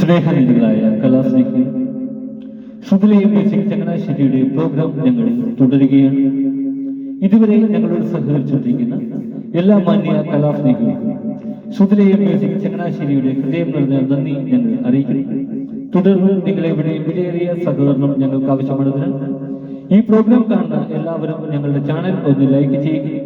സ്നേഹനിധികളായ കലാസ്നേഹി സുതിലയും music ചങ്ങനാശ്ശേരിയുടെ programme ഞങ്ങൾ തുടരുകയാണ്. ഇതുവരെ ഞങ്ങളോട് സഹകരിച്ചുകൊണ്ടിരിക്കുന്ന എല്ലാ മാന്യ കലാസ്നേഹികൾക്കും സുതിലയും മ്യൂസിക് ചങ്ങനാശ്ശേരിയുടെ ഹൃദയം നിറഞ്ഞ നന്ദി ഞങ്ങൾ അറിയിക്കുന്നു. തുടർന്ന് നിങ്ങളെ ഇവിടെ വിലയേറിയ സഹകരണം ഞങ്ങൾക്ക് ആവശ്യമാണതിനാൽ ഈ പ്രോഗ്രാം കാണുന്ന എല്ലാവരും ഞങ്ങളുടെ ചാനൽ ഒന്ന് ലൈക്ക് ചെയ്യുകയും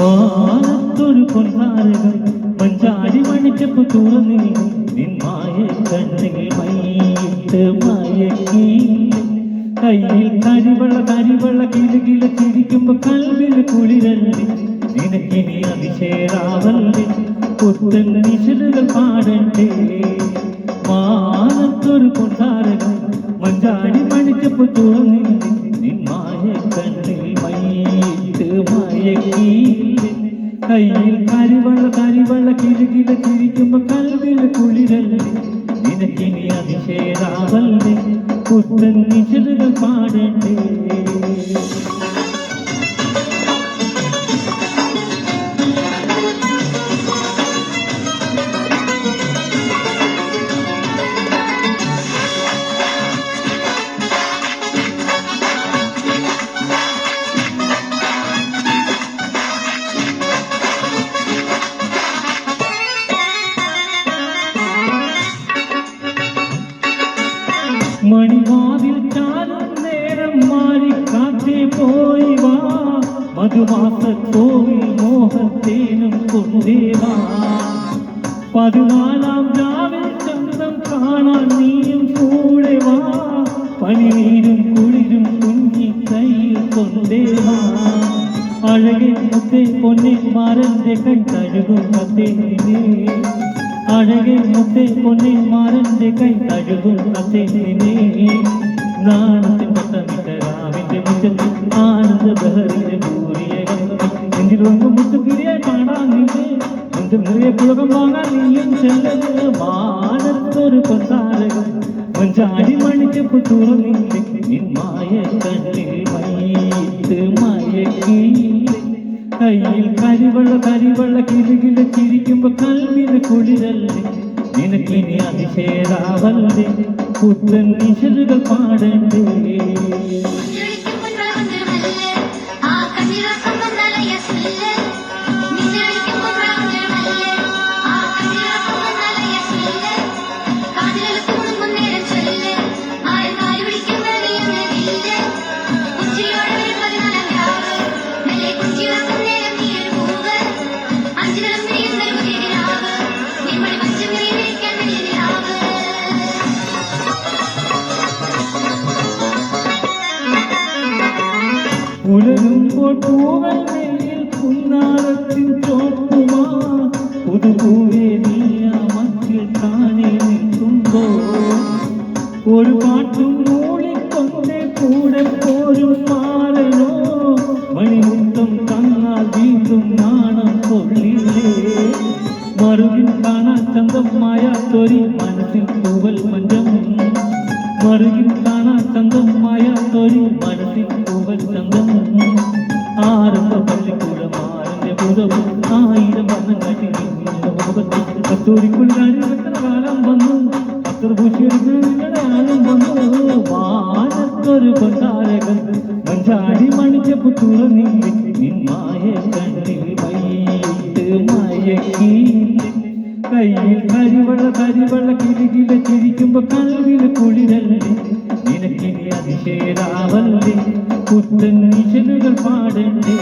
മാനത്തൊരു പൊൻതാരകം പഞ്ചാരി മണിച്ചപ്പോ തുറന്നു നിന്മായ കണ്ണിൽ മൈയിട്ട് മയക്കി. കയ്യിൽ കരിവള കരിവള കിലുകില ചിരിക്കുമ്പോ കൽവിൽ കുളിരണ്ടി നിനക്കിനി അതിശേരാവല്ലേ പുത്തൻ നിശലുകൾ പാടണ്ടേ ചിരിക്കുമ്പോ കൽവിൽ മധുമാസത്തോവിൽ മോഹത്തേനും കൊണ്ടേവാ പതിനാലാം രാവിൽ ചന്ദ്രം കാണാൻ നീയും കൂടെ വാ. പനിനീരും കുളിരും കുഞ്ഞി കയ്യിൽ കൊണ്ടേവാ. അഴകെ മുത്തേ പൊന്നെ മാരന്റെ കൈ കഴുകും കത്തേനെ അഴകെ മുത്തേ പൊന്നെ മാരന്റെ കൈ കഴുകും കത്തേനെ നാണത്തിൻ പട്ടമിട്ട രാവിന്റെ മുറ്റത്ത് ആനന്ദ ബഹറിന്റെ മാനത്തൊരു പൊന്താരകം മഞ്ചാടി മണിച്ചപ്പ് തുറന്നില്ലേ നിന്മായ കണ്ണിൽ മയ്യിട്ട് മയക്കി. കയ്യിൽ കരിവള കരിവള കിലുകില ചിരിക്കുമ്പോ കൽവിന് കുളിരല്ലേ? നിനക്കിനി അതിശേരാവല്ലേ പുത്തൻ നിശലുകൾ പാടണ്ടേ? ഉലരുമ്പോൾ പൂവൽ മേൽ പുന്നാരത്തിൻ ചോപ്പുമാ പുതുപൂവേ നീയാ മറ്റിൽ താനേ നിൽക്കുമ്പോ ഒരു പാട്ടും മൂളിക്കൊണ്ട് കൂടെ പോരും മാറനോ മണിമുത്തം തന്നാൽ വീണ്ടും നാണം കൊള്ളില്ലേ? മറുകിൽ കാണാൻ തൊരി ചന്തമായ തൊരി മനസ്സിൽ ആരംഭ പള്ളിക്കൂടം പുതവും ആയിരം വർണം കാട്ടി നിങ്ങളുടെ മുഖത്ത് വന്നു. അത്ര ഭൂഷിയുടെ ആഴം വന്നു. കണ്ണിൽ മയ്യിട്ട് മയക്കി. കയ്യിൽ കരിവള കരിവള ചിരിക്കും ചിരിക്കുമ്പോ കൽവിൽ കുളിരല്ലേ പുത്തൻ നിശലുകൾ പാടണ്ടേ?